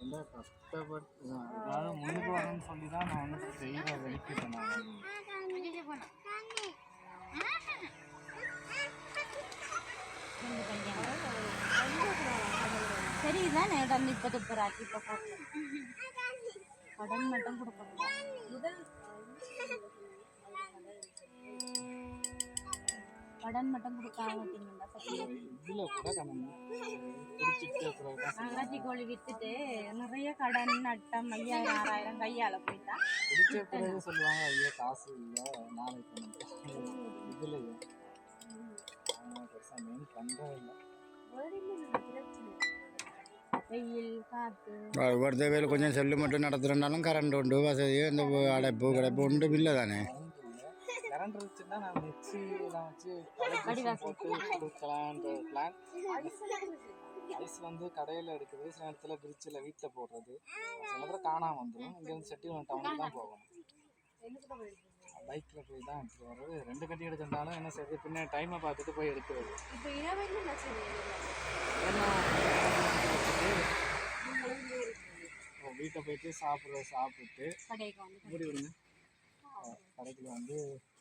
ரொம்ப கஷ்டப்பட்டு அதாவது முன்னுக்கு வரணும்னு சொல்லி தான் நான் வந்து செய்கிற வெளிக்கு சொன்னாங்க சரி இதான் இப்போ துப்புறாக்கி இப்போ கடன் மட்டும் கொடுக்கணும் கடன் மட்டும் கொடுக்காம விட்டீங்கன்னா சரி இதில் கூட கணக்கு பிடிச்சிட்டு அப்புறம் தான் அங்காச்சி கோழி வித்துட்டு நிறைய கடன் நட்டம் ஐயாயிரம் ஆறாயிரம் கையால போயிட்டா? சொல்லுவாங்க. ஐயோ காசு இல்லை. நாளைக்கு இதில் மெயின் இல்லை. தேவையில் கொஞ்சம் செல்லு மட்டும் நடத்துகிறனாலும் கரண்ட் உண்டு வசதி இந்த அடைப்பு கிடப்பு உண்டு இல்லை தானே? இருந்துச்சுன்னா நான் எல்லாம் வச்சு போட்டு கொடுக்கலான்ற பிளான் ஐஸ் வந்து கடையில் எடுக்குது சில இடத்துல பிரிட்ஜில் வீட்டில் போடுறது. சில இடத்துல காணாமல் வந்துடும் இங்கேருந்து செட்டில் டவுனுக்கு தான் போகணும். பைக்கில் போய் தான் எடுத்துட்டு வர்றது. ரெண்டு கட்டி எடுத்திருந்தாலும் என்ன செய்யுது பின்ன டைமை பார்த்துட்டு போய் எடுக்கிறது. வீட்டை போயிட்டு சாப்பிட்ற சாப்பிட்டு கடைக்கு வந்து மூடி விடுங்க. கடைக்குள்ள வந்து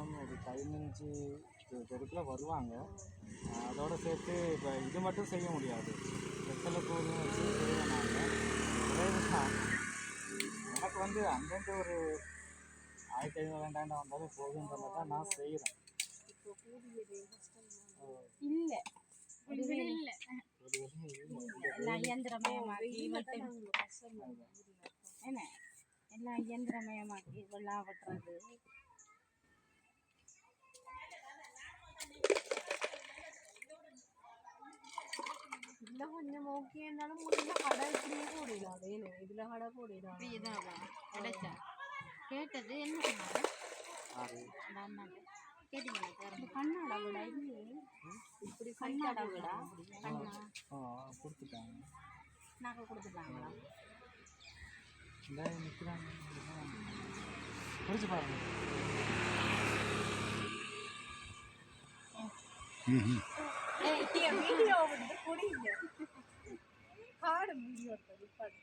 மேக்ஸிமம் ஒரு பதினஞ்சு பேருக்குள்ள வருவாங்க. அதோட சேர்த்து இப்போ இது மட்டும் செய்ய முடியாது. வெத்தலை கூறு வச்சு நாங்கள் எனக்கு வந்து அங்கங்கே ஒரு ஆயிரத்தி ஐநூறு ரெண்டாயிரம் வந்தாலும் போதுன்ற மாதிரி தான் நான் செய்கிறேன் இல்ல. எல்லாம் இயந்திரமயமாக்கி என்ன? எல்லாம் இயந்திரமயமாக்கி வெள்ளா வெட்டுறது இதுல கொஞ்சம் ஓகே இருந்தாலும் முதல்ல கடை இப்படியே போடலாம் அதே இதுல கடை போடலாம் இதாவா கிடைச்சா? கேட்டது என்ன சொன்னாங்க? கண்ணாடா விடா இல்லையே இப்படி கண்ணாடா விடா? கண்ணா? ஆ கொடுத்துட்டாங்க. நகை கொடுத்துட்டாங்களா? இந்த நிற்கிறாங்க பிடிச்சி பாருங்க. வீடியோ வந்து குடிங்க பாடு வீடியோ பாடு